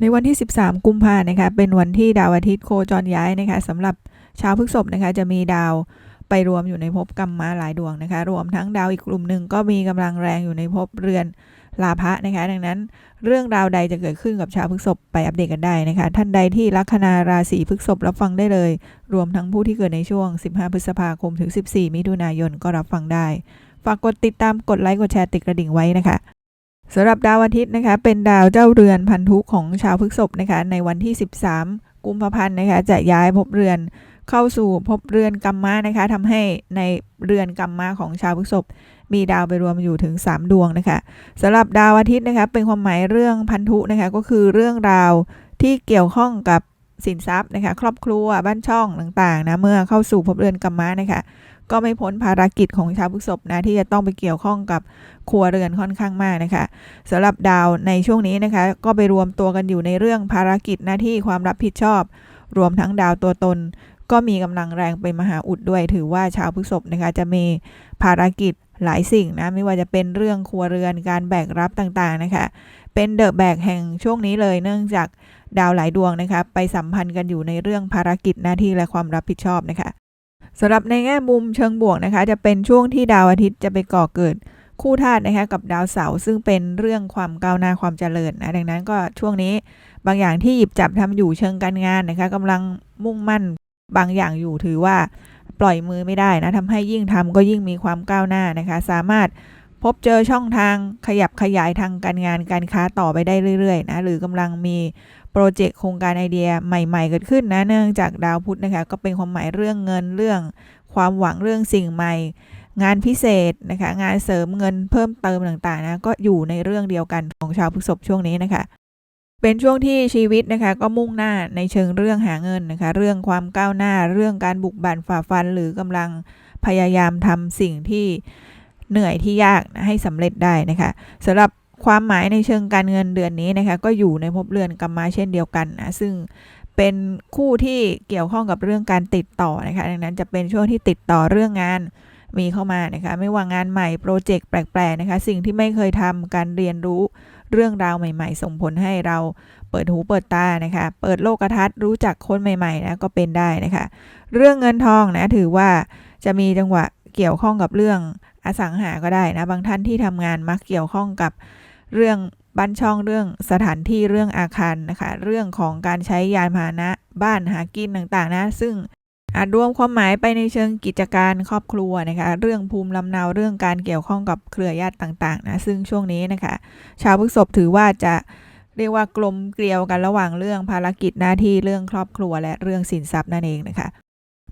ในวันที่ 13 กุมภานะคะเป็นวันที่ดาวอาทิตย์โคจรย้ายนะคะสำหรับชาวพฤษภนะคะจะมีดาวไปรวมอยู่ในภพกรรมมาหลายดวงนะคะ รวมทั้งดาวอีกกลุ่มหนึ่งก็มีกำลังแรงอยู่ในภพเรือนลาภะนะคะ ดังนั้นเรื่องราวใดจะเกิดขึ้นกับชาวพฤษภไปอัปเดตกันได้นะคะ ท่านใดที่ลัคนาราศีพฤษภรับฟังได้เลย รวมทั้งผู้ที่เกิดในช่วง 15 พฤษภาคมถึง 14 มิถุนายนก็รับฟังได้ ฝากกดติดตามกดไลค์กดแชร์ติดกระดิ่งไว้นะคะ สำหรับดาวอาทิตย์นะคะ เป็นดาวเจ้าเรือนพันธุของชาวพฤษภนะคะ ในวันที่ 13 กุมภาพันธ์นะคะ จะย้ายภพเรือนเข้าสู่ภพเรือนกัมมะนะคะทำให้ในเรือนกัมมะของชาวพฤษภมีดาวไปรวมอยู่ถึง 3 ดวงนะคะสำหรับดาวอาทิตย์นะคะ เป็นความหมายเรื่องพันธุนะคะ ก็คือเรื่องราวที่เกี่ยวข้องกับ สินทรัพย์นะคะ ครอบครัวบ้านช่องต่างๆนะเมื่อเข้าสู่ภพเรือนกัมมะนะคะก็ไม่พ้นภารกิจของชาวพฤษภนะที่จะต้องไปเกี่ยวข้องกับครัวเรือนค่อนข้างมากนะคะสำหรับดาวในช่วงนี้นะคะ ก็ไปรวมตัวกันอยู่ในเรื่องภารกิจหน้าที่ความรับผิดชอบ รวมทั้งดาวตัวตน ก็มีกำลังแรงเป็นมหาอุดด้วย ถือว่าชาวพฤษภนะคะจะมีภารกิจหลายสิ่งนะไม่ว่าจะเป็นเรื่องครัวเรือนการแบกรับต่างๆนะคะ เป็นเดอะแบกแห่งช่วงนี้เลยเนื่องจากดาวหลายดวงนะคะไปสัมพันธ์กันอยู่ในเรื่องภารกิจหน้าที่และความรับผิดชอบนะคะสำหรับในแง่มุมเชิงบวกนะคะ จะเป็นช่วงที่ดาวอาทิตย์จะไปก่อเกิดคู่ธาตุนะคะกับดาวเสาร์ซึ่งเป็นเรื่องความก้าวหน้าความเจริญนะดังนั้นก็ช่วงนี้บางอย่างที่หยิบจับทำอยู่เชิงการงานนะคะกำลังมุ่งมั่นบางอย่างอยู่ถือว่าปล่อยมือไม่ได้นะทำให้ยิ่งทำก็ยิ่งมีความก้าวหน้านะคะ สามารถ บเจอช่องทางขยับขยายทางการงานการค้าต่อไปได้เรื่อยๆนะหรือกำลังมีโปรเจกต์โครงการไอเดียใหม่ๆเกิดขึ้นนะเนื่องจากดาวพุธนะคะก็เป็นความหมายเรื่องเงินเรื่อง ความหวังเรื่องสิ่งใหม่ งานพิเศษนะคะงานเสริมเงินเพิ่มเติมต่างๆนะก็อยู่ในเรื่องเดียวกันของชาวพฤษภช่วงนี้นะคะเป็นช่วงที่ชีวิตนะคะก็มุ่งหน้าในเชิงเรื่องหาเงินนะคะ เรื่องความก้าวหน้า เรื่องการบุกบั่นฝ่าฟัน หรือกำลังพยายามทำสิ่งที่ เหนื่อยที่ยากนะให้สำเร็จได้นะคะสำหรับความหมายในเชิงการเงินเดือนนี้นะคะก็อยู่ในภพเรือนกรรมมาเช่นเดียวกันนะซึ่งเป็นคู่ที่เกี่ยวข้องกับเรื่องการติดต่อนะคะดังนั้นจะเป็นช่วงที่ติดต่อเรื่องงานมีเข้ามานะคะไม่ว่างานใหม่โปรเจกต์แปลกๆนะคะสิ่งที่ไม่เคยทำการเรียนรู้เรื่องราวใหม่ๆ ส่งผลให้เราเปิดหูเปิดตานะคะเปิดโลกทัศน์รู้จักคนใหม่ๆนะก็เป็นได้นะคะ เรื่องเงินทองนะถือว่าจะมีจังหวะเกี่ยวข้องกับเรื่อง อสังหาก็ได้นะ บางท่านที่ทำงานมักเกี่ยวข้องกับเรื่องบ้านช่องเรื่องสถานที่เรื่องอาคารนะคะเรื่องของการใช้ยานพาหนะบ้านหากินต่างๆนะ ซึ่งอาจรวมความหมายไปในเชิงกิจการครอบครัวนะคะเรื่องภูมิลำเนาเรื่องการเกี่ยวข้องกับเครือญาติต่างๆนะซึ่งช่วงนี้นะคะ ชาวพฤษภถือว่าจะเรียกว่ากลมเกลียวกันระหว่างเรื่องภารกิจหน้าที่เรื่องครอบครัวและเรื่องสินทรัพย์นั่นเองนะคะ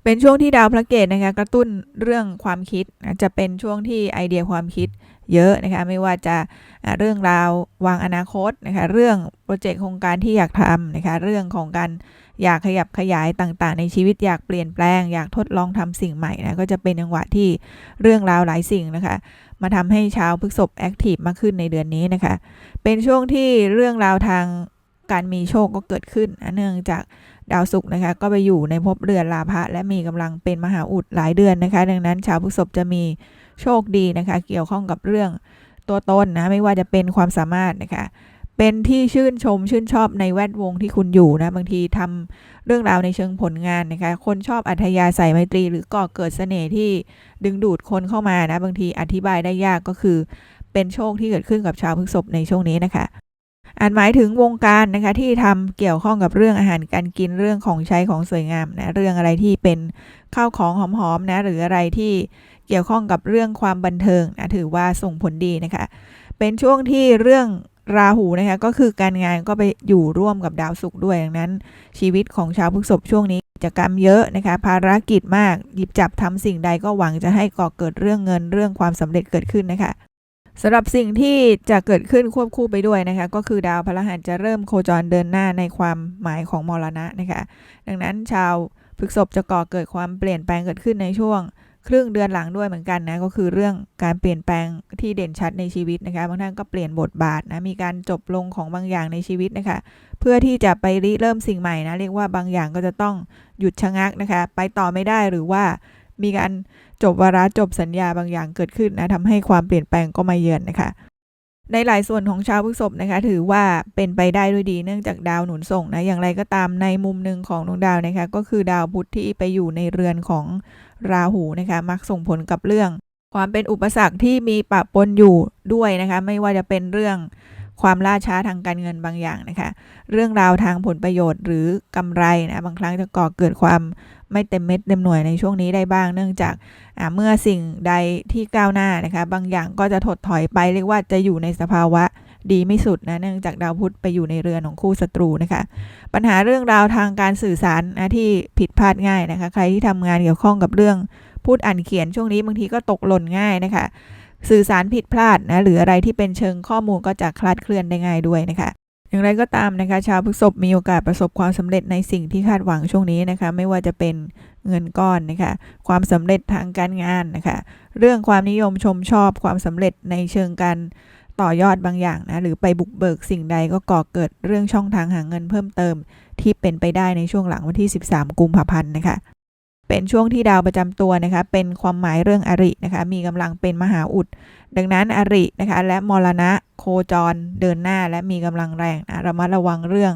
เป็นช่วงที่ดาวพระเกตนะคะกระตุ้นเรื่องความคิดจะเป็นช่วงที่ไอเดียความคิดเยอะนะคะไม่ว่าจะเรื่องราววางอนาคตนะคะเรื่องโปรเจกต์โครงการที่อยากทำนะคะเรื่องของการอยากขยับขยายต่างๆ ในชีวิตอยากเปลี่ยนแปลง อยากทดลองทำสิ่งใหม่นะก็จะเป็นจังหวะที่เรื่องราวหลายสิ่งนะคะมาทำให้ชาวพฤษภแอคทีฟมากขึ้นในเดือนนี้นะคะเป็นช่วงที่เรื่องราวทาง การมีโชคก็เกิดขึ้นเนื่องจากดาวศุกร์นะคะ ก็ไปอยู่ในภพเรือนลาภะและมีกำลังเป็นมหาอุดหลายเดือนนะคะ ดังนั้นชาวพฤษภจะมีโชคดีนะคะ เกี่ยวข้องกับเรื่องตัวตนนะไม่ว่าจะเป็นความสามารถนะคะ เป็นที่ชื่นชมชื่นชอบในแวดวงที่คุณอยู่นะบางทีทำเรื่องราวในเชิงผลงานนะคะ คนชอบอัธยาศัยไมตรี หรือก่อเกิดเสน่ห์ที่ดึงดูดคนเข้ามานะบางทีอธิบายได้ยากก็คือ เป็นโชคที่เกิดขึ้นกับชาวพฤษภในช่วงนี้นะคะ อาจหมายถึงวงการนะคะที่ทำเกี่ยวข้องกับเรื่องอาหารการกินเรื่องของใช้ของสวยงามนะเรื่องอะไรที่เป็นข้าวของหอมๆนะหรืออะไรที่เกี่ยวข้องกับเรื่องความบันเทิงนะถือว่าส่งผลดีนะคะ เป็นช่วงที่เรื่องราหูนะคะก็คือการงานก็ไปอยู่ร่วมกับดาวศุกร์ด้วยดังนั้น ชีวิตของชาวพฤษภช่วงนี้กิจกรรมเยอะนะคะภารกิจมากหยิบจับทำสิ่งใดก็หวังจะให้ก่อเกิดเรื่องเงินเรื่องความสำเร็จเกิดขึ้นนะคะ สำหรับสิ่งที่จะเกิดขึ้นควบคู่ไปด้วยนะคะก็คือดาวพฤหัสจะเริ่มโคจรเดินหน้าในความหมายของมรณะนะคะดังนั้นชาวพฤษภจะก่อเกิดความเปลี่ยนแปลงเกิดขึ้นในช่วง ครึ่งเดือนหลังด้วยเหมือนกันนะก็คือเรื่องการเปลี่ยนแปลงที่เด่นชัดในชีวิตนะคะบางท่านก็เปลี่ยนบทบาทนะมีการจบลงของบางอย่างในชีวิตนะคะเพื่อที่จะไปริเริ่มสิ่งใหม่นะเรียกว่าบางอย่างก็จะต้องหยุดชะงักนะคะไปต่อไม่ได้หรือว่ามีการ จบวาระจบสัญญาบางอย่างเกิดขึ้นนะทำให้ความเปลี่ยนแปลงก็มาเยือนนะคะ ในหลายส่วนของชาวพฤษภนะคะ ถือว่าเป็นไปได้ด้วยดีเนื่องจากดาวหนุนส่งนะอย่างไรก็ตามในมุมหนึ่งของดวงดาวนะคะ ก็คือดาวพุธที่ไปอยู่ในเรือนของราหูนะคะ มักส่งผลกับเรื่อง ความเป็นอุปสรรคที่มีปะปนอยู่ด้วยนะคะ ไม่ว่าจะเป็นเรื่อง ความล่าช้าทางการเงินบางอย่างนะคะ เรื่องราวทางผลประโยชน์หรือกำไรนะบางครั้งจะก่อเกิดความไม่เต็มเม็ดเต็มหน่วยในช่วงนี้ได้บ้าง เนื่องจากเมื่อสิ่งใดที่ก้าวหน้านะคะ บางอย่างก็จะถดถอยไปเรียกว่าจะอยู่ในสภาวะดีไม่สุดนะเนื่องจากดาวพุธไปอยู่ในเรือนของคู่ศัตรูนะคะ ปัญหาเรื่องราวทางการสื่อสารนะที่ผิดพลาดง่ายนะคะ ใครที่ทำงานเกี่ยวข้องกับเรื่องพูดอ่านเขียนช่วงนี้บางทีก็ตกหล่นง่ายนะคะ สื่อสารผิดพลาดนะหรืออะไรที่เป็นเชิงข้อมูลก็จะคลาดเคลื่อนได้ง่ายด้วยนะคะอย่างไรก็ตามนะคะชาวพฤษภมีโอกาสประสบความสำเร็จในสิ่งที่คาดหวังช่วงนี้นะคะไม่ว่าจะเป็นเงินก้อนนะคะความสำเร็จทางการงานนะคะเรื่องความนิยมชมชอบความสำเร็จในเชิงการต่อยอดบางอย่างนะหรือไปบุกเบิกสิ่งใดก็ก่อเกิดเรื่องช่องทางหาเงินเพิ่มเติม ที่เป็นไปได้ในช่วงหลังวันที่ 13 กุมภาพันธ์นะคะ เป็นช่วงที่ดาวประจำตัวนะคะ เป็นความหมายเรื่องอรินะคะ มีกำลังเป็นมหาอุด ดังนั้นอรินะคะ และมรณะโคจรเดินหน้าและมีกำลังแรงนะระมัดระวังเรื่อง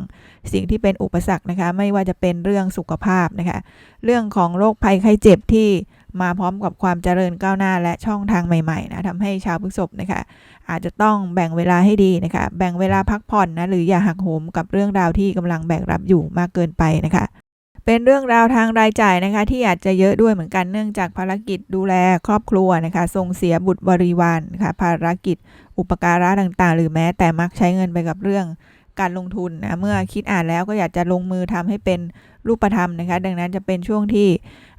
สิ่งที่เป็นอุปสรรคนะคะ ไม่ว่าจะเป็นเรื่องสุขภาพนะคะ เรื่องของโรคภัยไข้เจ็บที่มาพร้อมกับความเจริญก้าวหน้าและช่องทางใหม่ๆนะทำให้ชาวพฤษภนะคะอาจจะต้องแบ่งเวลาให้ดีนะคะ แบ่งเวลาพักผ่อนนะหรืออย่าหักโหมกับเรื่องราวที่กำลังแบกรับอยู่มากเกินไปนะคะ เป็นเรื่องราวทางรายจ่ายนะคะ ที่อาจจะเยอะด้วยเหมือนกันเนื่องจากภารกิจดูแลครอบครัวนะคะส่งเสียบุตรบริวารนะคะภารกิจอุปการะต่างๆ หรือแม้แต่มักใช้เงินไปกับเรื่องการลงทุนนะเมื่อคิดอ่านแล้วก็อยากจะลงมือทำให้เป็นรูปธรรมนะคะ ดังนั้นจะเป็นช่วงที่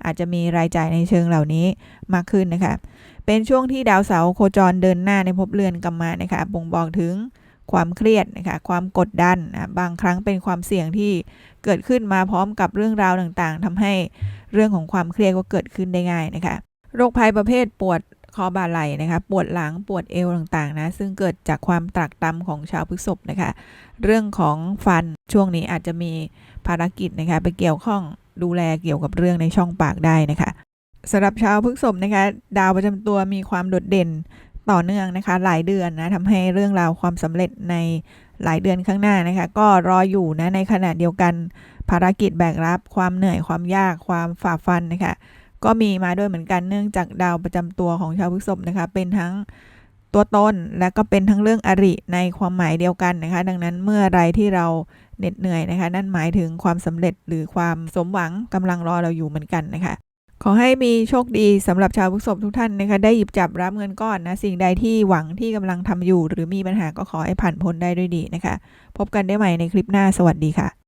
อาจจะมีรายจ่ายในเชิงเหล่านี้มากขึ้นนะคะ เป็นช่วงที่ดาวเสาร์โคจรเดินหน้าในภพเรือนกรรมานะคะบ่งบอกถึง ความเครียดนะคะความกดดันนะบางครั้งเป็นความเสี่ยงที่เกิดขึ้นมาพร้อมกับเรื่องราวต่างๆทำให้เรื่องของความเครียดก็เกิดขึ้นได้ง่ายนะคะโรคภัยประเภทปวดคอบ่าไหล่นะคะปวดหลังปวดเอวต่างๆนะซึ่งเกิดจากความตรากตรำของชาวพฤษภนะคะเรื่องของฟันช่วงนี้อาจจะมีภารกิจนะคะไปเกี่ยวข้องดูแลเกี่ยวกับเรื่องในช่องปากได้นะคะสำหรับชาวพฤษภนะคะดาวประจำตัวมีความโดดเด่น ต่อเนื่องนะคะ หลายเดือนนะทำให้เรื่องราวความสำเร็จในหลายเดือนข้างหน้านะคะ ก็รออยู่นะในขณะเดียวกันภารกิจแบกรับความเหนื่อยความยากความฝ่าฟันนะคะก็มีมาด้วยเหมือนกันเนื่องจากดาวประจำตัวของชาวพฤษภนะคะ เป็นทั้งตัวตนและก็เป็นทั้งเรื่องอริในความหมายเดียวกันนะคะ ดังนั้นเมื่อไรที่เราเหน็ดเหนื่อยนะคะ นั่นหมายถึงความสำเร็จหรือความสมหวังกำลังรอเราอยู่เหมือนกันนะคะ ขอให้มีโชคดีสำหรับชาวพฤษภทุกท่านนะคะได้หยิบจับรับเงินก้อนนะ สิ่งใดที่หวังที่กำลังทำอยู่ หรือมีปัญหาก็ขอให้ผ่านพ้นได้ด้วยดีนะคะ พบกันได้ใหม่ในคลิปหน้าสวัสดีค่ะ